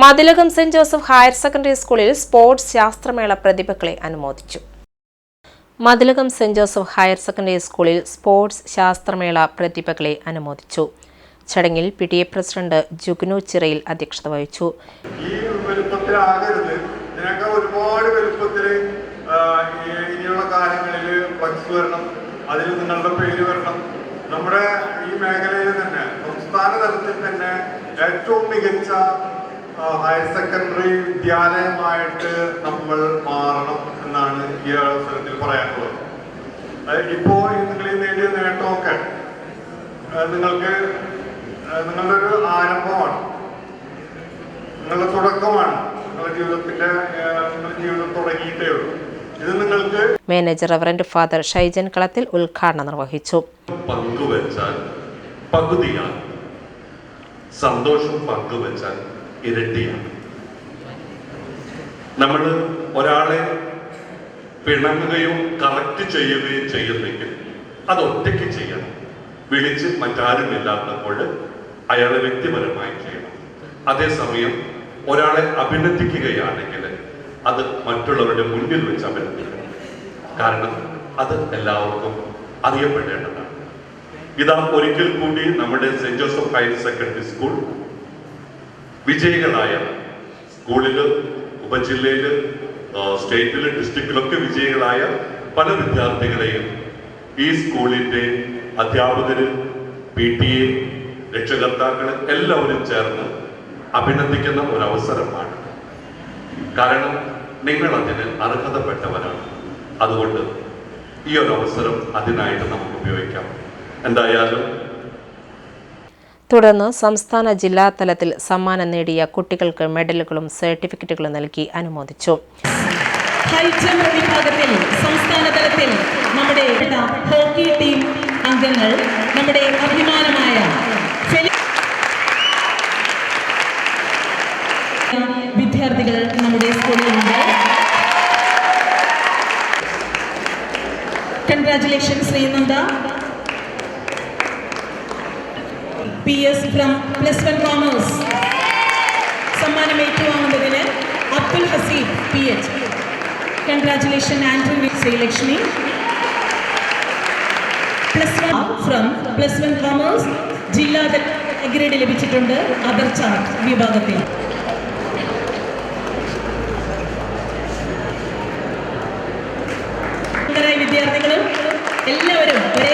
Mathilakam Saint Joseph higher secondary സ്കൂളിൽ sports ശാസ്ത്രമേള പ്രതിഭകളെ അനുമോദിച്ചു. Mathilakam Saint Joseph higher secondary സ്കൂളിൽ സ്പോർട്സ് ശാസ്ത്രമേള പ്രതിഭകളെ അനുമോദിച്ചു. ചടങ്ങിൽ P T A president Jugnu Chirayil അധ്യക്ഷത വഹിച്ചു. ഈ പേര് വരണം. നമ്മുടെ ഈ മേഖലയിൽ തന്നെ സംസ്ഥാന തലത്തിൽ തന്നെ ഏറ്റവും മികച്ച ഹയർ സെക്കൻഡറി വിദ്യാലയമായിട്ട് നമ്മൾ മാറണം എന്നാണ് ഈ അവസരത്തിൽ പറയാനുള്ളത്. അത് ഇപ്പോ നിങ്ങൾ ഈ നേടിയ നേട്ടമൊക്കെ നിങ്ങൾക്ക് നിങ്ങളുടെ ഒരു ആരംഭമാണ്. നിങ്ങളുടെ തുടക്കമാണ്. നിങ്ങളുടെ ജീവിതത്തിന്റെ നിങ്ങളുടെ ജീവിതം തുടങ്ങിയിട്ടേ ഉള്ളൂ. ഇത് നിങ്ങൾക്ക് മാനേജർ റവറന്റ് ഫാദർ ഷൈജൻ കളത്തിൽ ഉദ്ഘാടനം നിർവഹിച്ചു. പങ്കുവച്ചാൽ പകുതിയാണ്. സന്തോഷം പങ്കുവച്ചാൽ ഇരട്ടിയാണ്. നമ്മൾ ഒരാളെ പിണങ്ങുകയോ കറക്റ്റ് ചെയ്യുകയോ ചെയ്യുന്നെങ്കിൽ അത് ഒറ്റയ്ക്ക് ചെയ്യണം. വിളിച്ച് മറ്റാരും ഇല്ലാത്തപ്പോൾ അയാളെ വ്യക്തിപരമായി ചെയ്യണം. അതേസമയം ഒരാളെ അഭിനന്ദിക്കുകയാണെങ്കിൽ അത് മറ്റുള്ളവരുടെ മുന്നിൽ വെച്ച് അഭിനന്ദിക്കണം. കാരണം അത് എല്ലാവർക്കും അറിയപ്പെടേണ്ടതാണ്. ഇതാ ഒരിക്കൽ കൂടി നമ്മുടെ Saint Joseph higher secondary school വിജയികളായ സ്കൂളിൽ ഉപജില്ലയിൽ ആ, സ്റ്റേറ്റിൽ ഡിസ്ട്രിക്റ്റിലൊക്കെ വിജയികളായ പല വിദ്യാർത്ഥികളെയും ഈ സ്കൂളിന്റെ അധ്യാപകര് പി ടി എ രക്ഷകർത്താക്കൾ എല്ലാവരും ചേർന്ന് അഭിനന്ദിക്കുന്ന ഒരവസരമാണ്. കാരണം നിങ്ങൾ അതിന് അർഹതപ്പെട്ടവരാണ്. അതുകൊണ്ട് ഈ ഒരു അവസരം അതിനായിട്ട് നമുക്ക് ഉപയോഗിക്കാം. എന്തായാലും തുടർന്ന് സംസ്ഥാന ജില്ലാ തലത്തിൽ സമ്മാനം നേടിയ കുട്ടികൾക്ക് മെഡലുകളും സർട്ടിഫിക്കറ്റുകളും നൽകി അനുമോദിച്ചു. ഹൈ വിഭാഗത്തിൽ സംസ്ഥാന തലത്തിൽ നമ്മുടെ ഹോക്കി ടീം അംഗങ്ങൾ നമ്മുടെ അഭിമാനമായ വിദ്യാർത്ഥികൾ നമ്മുടെ Sreenanda. P S from plus one commerce സമ്മാനം ഏറ്റുവാങ്ങുന്നതിന് Abdul Haseeb P H congratulation Andry Sreelakshmi. Plus one from plus one commerce ജില്ലാ ഗ്രേഡ് ലഭിച്ചിട്ടുണ്ട് അബർച്ച വിഭാഗത്തിൽ. വിദ്യാർത്ഥികളും എല്ലാവരും ഒരേ